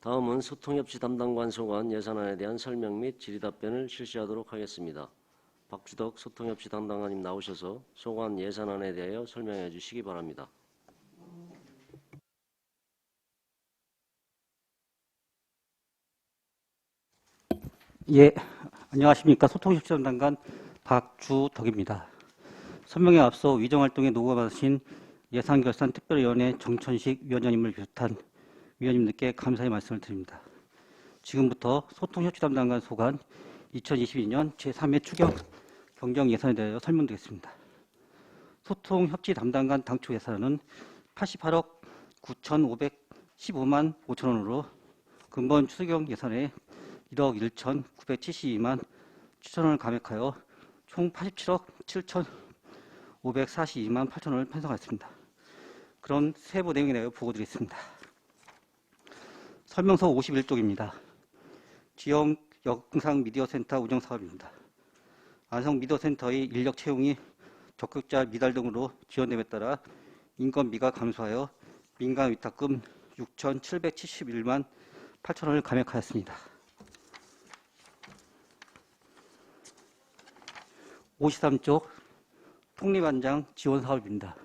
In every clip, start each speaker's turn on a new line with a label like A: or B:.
A: 다음은 소통협치 담당 관 소관 예산안에 대한 설명 및 질의답변을 실시하도록 하겠습니다. 박주덕 소통협치 담당관님 나오셔서 소관 예산안에 대하여 설명해 주시기 바랍니다.
B: 예, 안녕하십니까. 소통협치 담당관 박주덕입니다. 설명에 앞서 위정활동에 노고가 받으신 예산결산 특별위원회 정천식 위원장님을 비롯한 위원님들께 감사의 말씀을 드립니다. 지금부터 소통 협치 담당관 소관 2022년 제3회 추경 경정 예산에 대하여 설명드리겠습니다. 소통 협치 담당관 당초 예산은 88억 9,515만 5천 원으로 근본 추경 예산에 1억 1,972만 7천 원을 감액하여 총 87억 7,542만 8천 원을 편성하였습니다. 그런 세부 내용에 대하여 보고 드리겠습니다. 설명서 51쪽입니다. 지역 영상 미디어 센터 운영 사업입니다. 안성 미디어 센터의 인력 채용이 적극자 미달 등으로 지원됨에 따라 인건비가 감소하여 민간 위탁금 6,771만 8천 원을 감액하였습니다. 53쪽 통리반장 지원 사업입니다.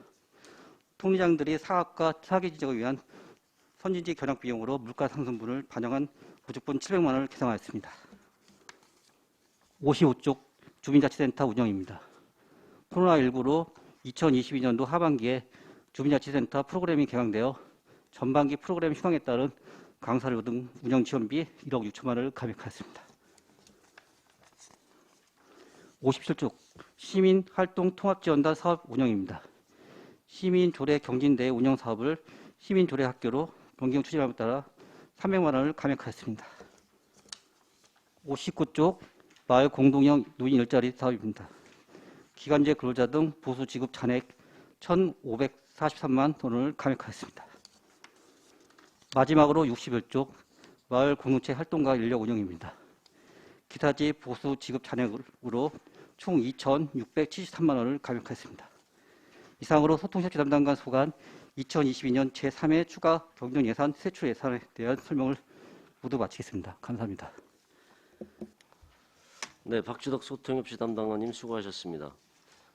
B: 통리장들이 사업과 사기 지적을 위한 선진지 견학 비용으로 물가 상승분을 반영한 무조건 700만 원을 계상하였습니다. 55쪽 주민자치센터 운영입니다. 코로나19로 2022년도 하반기에 주민자치센터 프로그램이 개강되어 전반기 프로그램 휴강에 따른 강사료 등 운영 지원비 1억 6천만 원을 감액하였습니다. 57쪽 시민 활동 통합 지원단 사업 운영입니다. 시민 조례 경진대 운영 사업을 시민 조례 학교로 변경 추진함에 따라 300만 원을 감액하였습니다. 59쪽 마을 공동형 노인 일자리 사업입니다. 기간제 근로자 등 보수 지급 잔액 1,543만 원을 감액하였습니다. 마지막으로 61쪽 마을 공동체 활동가 인력 운영입니다. 기타지 보수 지급 잔액으로 총 2,673만 원을 감액했습니다. 이상으로 소통협치 담당관 소관 2022년 제3회 추가 경정 예산 세출 예산에 대한 설명을 모두 마치겠습니다. 감사합니다.
A: 네, 박주덕 소통협치 담당관님 수고하셨습니다.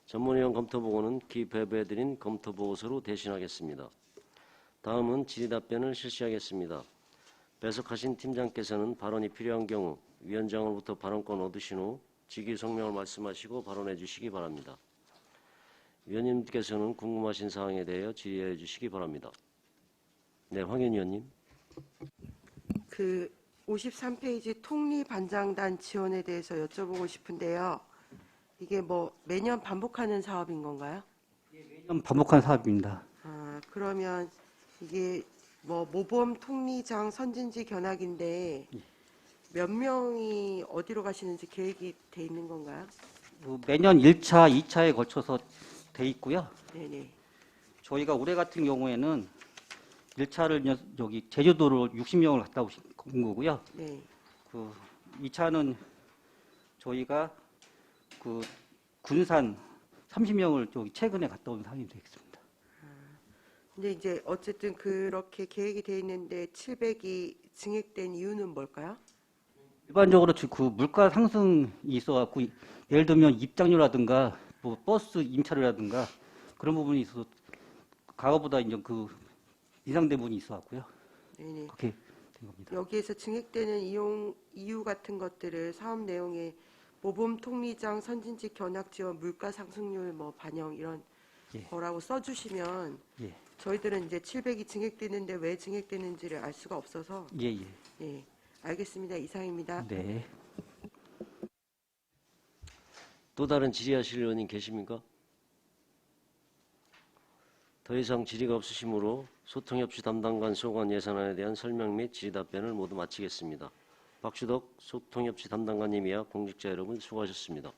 A: 전문위원 검토보고는 기배배드린 검토보고서로 대신하겠습니다. 다음은 질의답변을 실시하겠습니다. 배석하신 팀장께서는 발언이 필요한 경우 위원장으로부터 발언권 얻으신 후 직위 성명을 말씀하시고 발언해 주시기 바랍니다. 위원님께서는 궁금하신 사항에 대하여 질의해 주시기 바랍니다. 네, 황현 위원님.
C: 그 53페이지 통리반장단 지원에 대해서 여쭤보고 싶은데요. 이게 뭐 매년 반복하는 사업인 건가요?
B: 매년 반복한 사업입니다.
C: 아, 그러면 이게 뭐 모범 통리장 선진지 견학인데 몇 명이 어디로 가시는지 계획이 돼 있는 건가요?
B: 뭐 매년 1차, 2차에 걸쳐서 돼 있고요.
C: 네네.
B: 저희가 올해 같은 경우에는 1차를 여기 제주도로 60명을 갔다 오신 거고요.
C: 네.
B: 그 2차는 저희가 그 군산 30명을 저기 최근에 갔다 온 상황이 되겠습니다.
C: 근데 이제 어쨌든 그렇게 계획이 돼 있는데 700이 증액된 이유는 뭘까요?
B: 일반적으로 그 물가 상승이 있어갖고 예를 들면 입장료라든가 뭐 버스 임차료라든가 그런 부분이 있어서 과거보다 이제 그 인상된 부분이 있어갖고요.
C: 네네.
B: 그렇게 된 겁니다.
C: 여기에서 증액되는 이용 이유 같은 것들을 사업 내용에 모범 통리장 선진지 견학 지원 물가 상승률 뭐 반영 이런
B: 예.
C: 거라고 써주시면
B: 예,
C: 저희들은 이제 700이 증액되는데 왜 증액되는지를 알 수가 없어서
B: 예, 예.
C: 예 알겠습니다 이상입니다.
B: 네.
A: 또 다른 질의하실 의원님 계십니까? 더 이상 질의가 없으시므로 소통협치 담당관 소관 예산안에 대한 설명 및 질의 답변을 모두 마치겠습니다. 박주덕 소통협치 담당관님이야 공직자 여러분 수고하셨습니다.